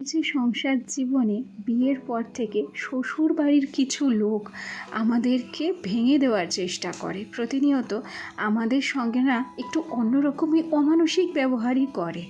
যে সংসার জীবনে বিয়ের পর থেকে শ্বশুর বাড়ির কিছু লোক আমাদেরকে ভেঙে দেওয়ার চেষ্টা করে। প্রতিনিয়ত আমাদের সঙ্গে না একটু অন্যরকমই অমানসিক ব্যবহারই করে।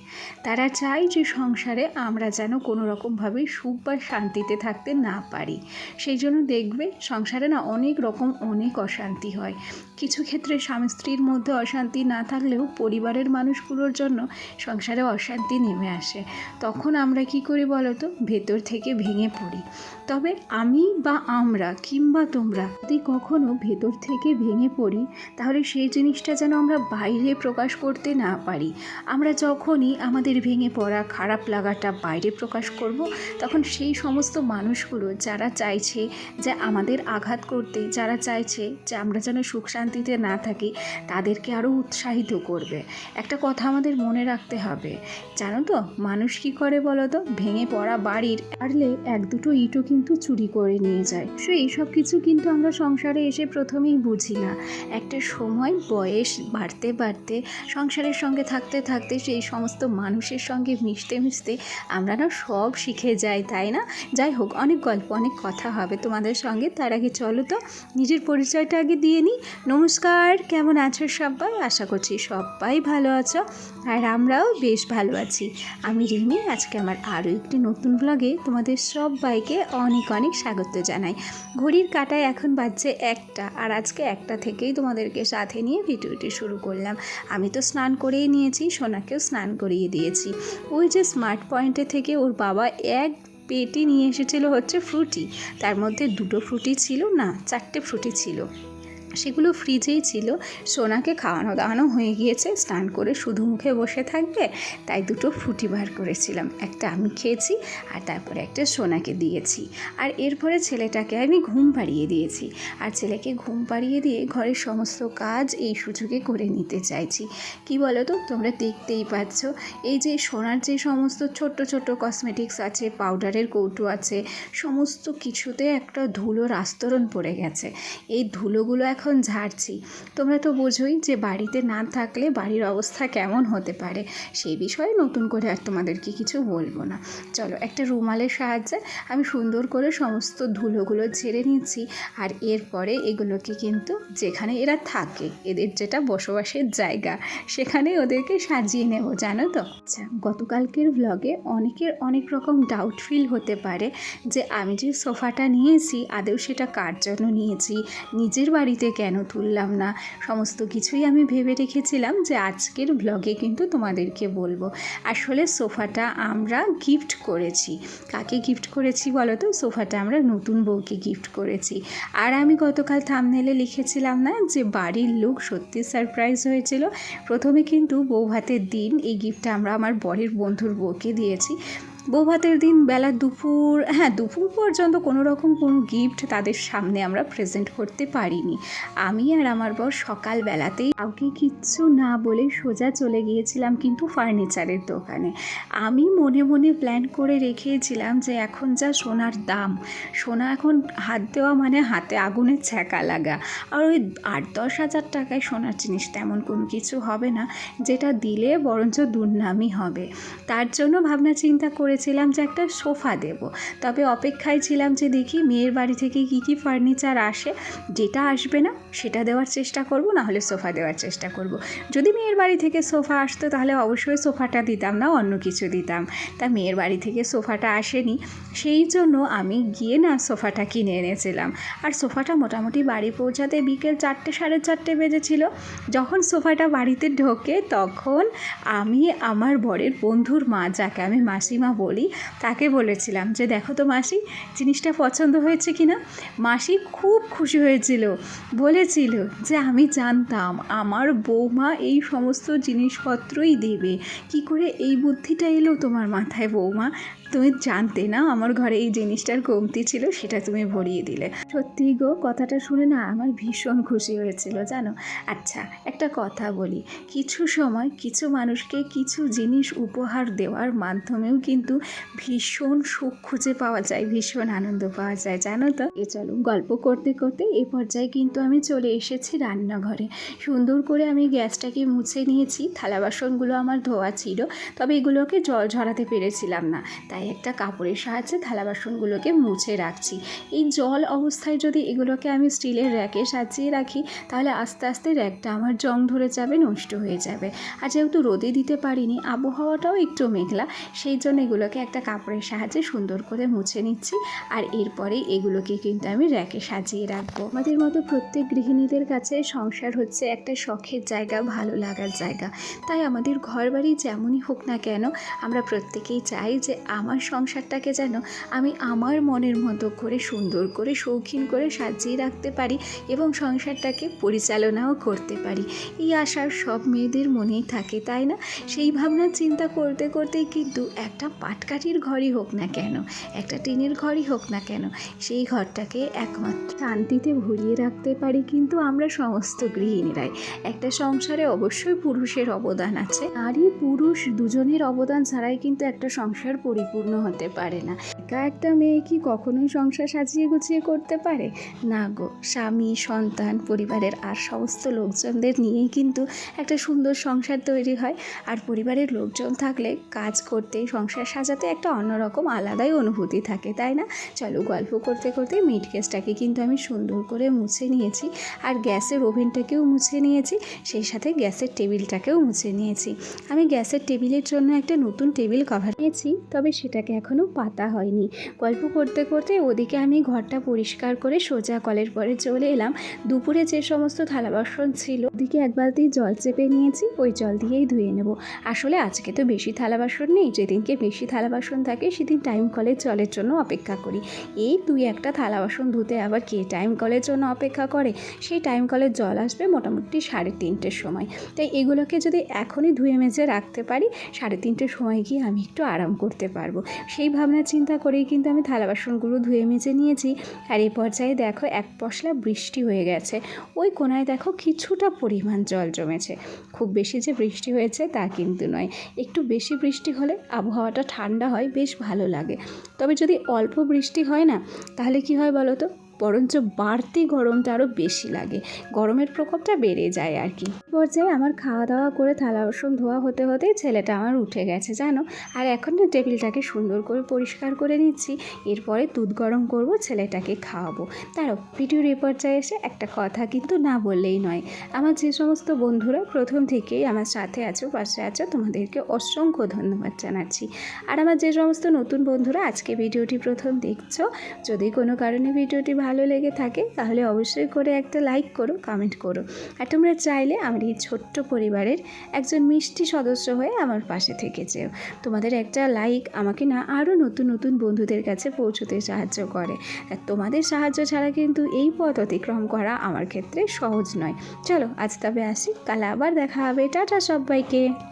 তারা চায় যে সংসারে আমরা যেন কোনো রকমভাবে সুখ বা শান্তিতে থাকতে না পারি। সেই জন্য দেখবে, সংসারে না অনেক রকম অনেক অশান্তি হয়। কিছু ক্ষেত্রে স্বামী স্ত্রীর মধ্যে অশান্তি না থাকলেও পরিবারের মানুষগুলোর জন্য সংসারে অশান্তি নেমে আসে। তখন আমরা কি করি বলো তো? ভেতর থেকে ভেঙে পড়ি। তবে আমি বা আমরা কিংবা তোমরা যদি কখনো ভেতর থেকে ভেঙে পড়ি, তাহলে সেই জিনিসটা যেন আমরা বাইরে প্রকাশ করতে না পারি। আমরা যখনই আমাদের ভেঙে পড়া খারাপ লাগাটা বাইরে প্রকাশ করব, তখন সেই সমস্ত মানুষগুলো যারা চাইছে যে আমাদের আঘাত করতে, যারা চাইছে যে আমরা যেন সুখ শান্তিতে না থাকি তাদেরকে আরও উৎসাহিত করবে। একটা কথা আমাদের মনে রাখতে হবে, জানো তো? মানুষ কি করে বলো তো ভেঙে পড়া বাড়ির পারলে এক দুটো ইটও কিন্তু চুরি করে নিয়ে যায়। সো এইসব কিছু কিন্তু আমরা সংসারে এসে প্রথমেই বুঝি না। একটা সময় বয়স বাড়তে বাড়তে, সংসারের সঙ্গে থাকতে থাকতে, সেই সমস্ত মানুষের সঙ্গে মিশতে মিশতে আমরা না সব শিখে যাই, তাই না? যাই হোক, অনেক গল্প, অনেক কথা হবে তোমাদের সঙ্গে। তার আগে চলো তো, নিজের পরিচয়টা আগে দিয়ে নিই। নমস্কার, কেমন আছো সবাই? আশা করছি সবাই ভালো আছো আর আমরাও বেশ ভালো আছি। আমি রিমি, আজকে আমার আরও একটি নতুন ব্লগে তোমাদের সবাইকে অনেক অনেক স্বাগত জানাই। ঘড়ির কাটায় এখন বাজছে একটা আর আজকে একটা থেকেই তোমাদেরকে সাথে নিয়ে ভিডিওটি শুরু করলাম। আমি তো স্নান করেই নিয়েছি, সোনাকেও স্নান করিয়ে দিয়েছি। ওই যে স্মার্ট পয়েন্টে থেকে ওর বাবা এক পেটি নিয়ে এসেছিল হচ্ছে ফ্রুটি তার মধ্যে দুটো ফ্রুটি ছিল না, চারটে ফ্রুটি ছিল। সেগুলো ফ্রিজেই ছিল। সোনাকে খাওয়ানো দাওয়ানো হয়ে গিয়েছে, স্নান করে শুধু মুখে বসে থাকবে, তাই দুটো ফুটি বার করেছিলাম। একটা আমি খেয়েছি আর তারপরে একটা সোনাকে দিয়েছি। আর এরপরে ছেলেটাকে আমি ঘুম পাড়িয়ে দিয়েছি। আর ছেলেকে ঘুম পাড়িয়ে দিয়ে ঘরের সমস্ত কাজ এই সুযোগে করে নিতে চাইছি। কি বলো তো তোমরা দেখতেই পাচ্ছ, এই যে সোনার যে সমস্ত ছোট্ট ছোট্ট কসমেটিক্স আছে পাউডারের কৌটো আছে, সমস্ত কিছুতে একটা ধুলোর আস্তরণ পড়ে গেছে। এই ধুলোগুলো এখন ঝাড়ছি। তোমরা তো বোঝোই যে বাড়িতে না থাকলে বাড়ির অবস্থা কেমন হতে পারে। সেই বিষয়ে নতুন করে আর তোমাদেরকে কিছু বলব না। চলো একটা রুমালের সাহায্যে আমি সুন্দর করে সমস্ত ধুলোগুলো ঝেড়ে নিচ্ছি আর এরপরে এগুলোকে কিন্তু যেখানে এরা থাকে, এদের যেটা বসবাসের জায়গা, সেখানে ওদেরকে সাজিয়ে নেব, জানো তো? আচ্ছা গতকালকের ব্লগে অনেকের অনেক রকম ডাউট ফিল হতে পারে যে আমি যে সোফাটা নিয়েছি আদৌ সেটা কার জন্য নিয়েছি? নিজের বাড়িতে কেন তুললাম না? সমস্ত কিছুই আমি ভেবে রেখেছিলাম যে আজকের ব্লগে কিন্তু তোমাদেরকে বলব। আসলে সোফাটা আমরা গিফট করেছি। কাকে গিফট করেছি বলো তো? সোফাটা আমরা নতুন বউকে গিফট করেছি। আর আমি গতকাল থামনেলে লিখেছিলাম না যে বাড়ির লোক সত্যি সারপ্রাইজ হয়েছিল। প্রথমে কিন্তু বউ ভাতের দিন এই গিফটটা আমরা আমার বরের বন্ধুর বউকে দিয়েছি। বৌভাতের দিন বেলা দুপুর হ্যাঁ দুপুর পর্যন্ত কোনো রকম কোনো গিফট তাদের সামনে আমরা প্রেজেন্ট করতে পারিনি। আমি আর আমার বর সকালবেলাতেই কাউকে কিচ্ছু না বলে সোজা চলে গিয়েছিলাম কিন্তু ফার্নিচারের দোকানে। আমি মনে মনে প্ল্যান করে রেখেছিলাম যে এখন যা সোনার দাম, সোনা এখন হাত দেওয়া মানে হাতে আগুনের ছ্যাঁকা লাগা। আর ওই আট দশ হাজার টাকায় সোনার জিনিস তেমন কোনো কিছু হবে না, যেটা দিলে বরঞ্চ দুর্নামই হবে। তার জন্য ভাবনা চিন্তা করেছিলাম যে একটা সোফা দেব। তবে অপেক্ষায় ছিলাম যে দেখি মেয়ের বাড়ি থেকে কী কী ফার্নিচার আসে, যেটা আসবে না সেটা দেওয়ার চেষ্টা করব না হলে সোফা দেওয়ার চেষ্টা করব। যদি মেয়ের বাড়ি থেকে সোফা আসতো তাহলে অবশ্যই সোফাটা দিতাম না, অন্য কিছু দিতাম। তা মেয়ের বাড়ি থেকে সোফাটা আসেনি, সেই জন্য আমি গিয়ে না সোফাটা কিনে এনেছিলাম। আর সোফাটা মোটামুটি বাড়ি পৌঁছাতে বিকেল চারটে, সাড়ে চারটে বেজেছিল। যখন সোফাটা বাড়িতে ঢোকে তখন আমি আমার বরের বন্ধুর মা, যাকে আমি মাসিমা বলি, তাকে বলেছিলাম যে, দেখো তো মাসি, জিনিসটা পছন্দ হয়েছে কি না মাসি খুব খুশি হয়েছিল। বলেছিল যে, আমি জানতাম, আমার বৌমা এই সমস্ত জিনিসপত্রই দেবে। কি করে এই বুদ্ধিটা এলো তোমার মাথায় বৌমা? তুমি জানতে না, আমার ঘরে এই জিনিসটার কমতি ছিল, সেটা তুমি ভরিয়ে দিলে। সত্যি গো, কথাটা শুনে না আমার ভীষণ খুশি হয়েছিল, জানো? আচ্ছা একটা কথা বলি। কিছু সময় কিছু মানুষকে কিছু জিনিস উপহার দেওয়ার মাধ্যমেও কিন্তু ভীষণ সুখ খুঁজে পাওয়া যায়, ভীষণ আনন্দ পাওয়া যায়, জানো তো? এ চলো গল্প করতে করতে এ পর্যায়ে কিন্তু আমি চলে এসেছি রান্নাঘরে। সুন্দর করে আমি গ্যাসটাকে মুছে নিয়েছি, থালা বাসনগুলো আমার ধোয়া ছিল, তবে এগুলোকে জল ঝরাতে পেরেছিলাম না। তাই একটা কাপড়ের সাহায্যে থালা বাসনগুলোকে মুছে রাখছি। এই জল অবস্থায় যদি এগুলোকে আমি স্টিলের র্যাকে সাজিয়ে রাখি, তাহলে আস্তে আস্তে র্যাকটা আমার জং ধরে যাবে, নষ্ট হয়ে যাবে। আর যেহেতু রোদে দিতে পারিনি, আবহাওয়াটাও একটু মেঘলা, সেই জন্য এগুলোকে একটা কাপড়ের সাহায্যে সুন্দর করে মুছে নিচ্ছি আর এরপরে এগুলোকে কিন্তু আমি র্যাকে সাজিয়ে রাখব। আমাদের মতো প্রত্যেক গৃহিণীদের কাছে সংসার হচ্ছে একটা শখের জায়গা, ভালো লাগার জায়গা। তাই আমাদের ঘর বাড়ি যেমনই হোক না কেন, আমরা প্রত্যেকেই চাই যে আমার সংসারটাকে যেন আমি আমার মনের মতো করে, সুন্দর করে, শৌখিন করে সাজিয়ে রাখতে পারি এবং সংসারটাকে পরিচালনাও করতে পারি। এই আশা সব মেয়েদের মনেই থাকে, তাই না? সেই ভাবনা চিন্তা করতে করতেই কিন্তু একটা পাটকাঠির ঘরই হোক না কেন, একটা টিনের ঘরই হোক না কেন, সেই ঘরটাকে একমাত্র শান্তিতে ভরিয়ে রাখতে পারি কিন্তু আমরা সমস্ত গৃহিণীরাই। একটা সংসারে অবশ্যই পুরুষের অবদান আছে। নারী, পুরুষ দুজনের অবদান ছাড়াই কিন্তু একটা সংসার পরিপূর্ণ হতে পারে না। একা একটা মেয়ে কি কখনোই সংসার সাজিয়ে গুছিয়ে করতে পারে? না গো, স্বামী, সন্তান, পরিবারের আর সমস্ত লোকজনদের নিয়েই কিন্তু একটা সুন্দর সংসার তৈরি হয়। আর পরিবারের লোকজন থাকলে কাজ করতে সংসার সাজাতে একটা অন্যরকম আলাদাই অনুভূতি থাকে, তাই না? চলো গল্প করতে করতে মিট কেসটাকে কিন্তু আমি সুন্দর করে মুছে নিয়েছি আর গ্যাসের ওভেনটাকেও মুছে নিয়েছি, সেই সাথে গ্যাসের টেবিলটাকেও মুছে নিয়েছি। আমি গ্যাসের টেবিলের জন্য একটা নতুন টেবিল কভার নিয়েছি, তবে সেটাকে এখনও পাতা হয়নি। গল্প করতে করতে ওদিকে আমি ঘরটা পরিষ্কার করে সোজা কলের পরে চলে এলাম। দুপুরে যে সমস্ত থালা বাসন ছিল, ওদিকে এক বালতি জল চেপে নিয়েছি, ওই জল দিয়েই ধুয়ে নেব। আসলে আজকে তো বেশি থালা বাসন নেই, যেদিনকে বেশি থালা বাসন থাকে, সেদিন টাইম কলের জলের জন্য অপেক্ষা করি। এই দুই একটা থালা বাসন ধুতে আবার কে টাইম কলের জন্য অপেক্ষা করে? সেই টাইম কলের জল আসবে মোটামুটি সাড়ে তিনটের সময়। তাই এগুলোকে যদি এখনই ধুয়ে মেজে রাখতে পারি, সাড়ে তিনটের সময় গিয়ে আমি একটু আরাম করতে পারব। সেই ভাবনা চিন্তা করেই কিন্তু আমি থালা বাসনগুলো ধুয়ে মেজে নিয়েছি। আর এই পর্যায়ে দেখো এক পশলা বৃষ্টি হয়ে গেছে। ওই কোনায় দেখো কিছুটা পরিমাণ জল জমেছে। খুব বেশি যে বৃষ্টি হয়েছে তা কিন্তু নয়। একটু বেশি বৃষ্টি হলে আবহাওয়াটা ঠান্ডা হয়, বেশ ভালো লাগে। তবে যদি অল্প বৃষ্টি হয় না, তাহলে কি হয় বলো তো বরঞ্চ বাড়তি গরমটা আরও বেশি লাগে। গরমের প্রকোপটা বেড়ে যায় আর কি পর্যায়ে আমার খাওয়া দাওয়া করে থালা, বাসন ধোয়া হতে হতে ছেলেটা আমার উঠে গেছে, জানো? আর এখন না টেবিলটাকে সুন্দর করে পরিষ্কার করে নিচ্ছি। এরপরে দুধ গরম করব, ছেলেটাকে খাওয়াবো। তারও ভিডিওর এ পর্যায়ে এসে একটা কথা কিন্তু না বললেই নয়। আমার যে সমস্ত বন্ধুরা প্রথম থেকেই আমার সাথে আছো, পাশে আছো, তোমাদেরকে অসংখ্য ধন্যবাদ জানাচ্ছি। আর আমার যে সমস্ত নতুন বন্ধুরা আজকে ভিডিওটি প্রথম দেখছ, যদি কোনো কারণে ভিডিওটি ভালো লেগে থাকে, তাহলে অবশ্যই করে একটা লাইক করো কমেন্ট করো। আর তোমরা চাইলে আমার এই ছোট্ট পরিবারের একজন মিষ্টি সদস্য হয়ে আমার পাশে থেকে যেও। তোমাদের একটা লাইক আমাকে না আরও নতুন নতুন বন্ধুদের কাছে পৌঁছতে সাহায্য করে। আর তোমাদের সাহায্য ছাড়া কিন্তু এই পথ অতিক্রম করা আমার ক্ষেত্রে সহজ নয়। চলো, আজ তবে আসি, কাল আবার দেখা হবে। টাটা সবাইকে।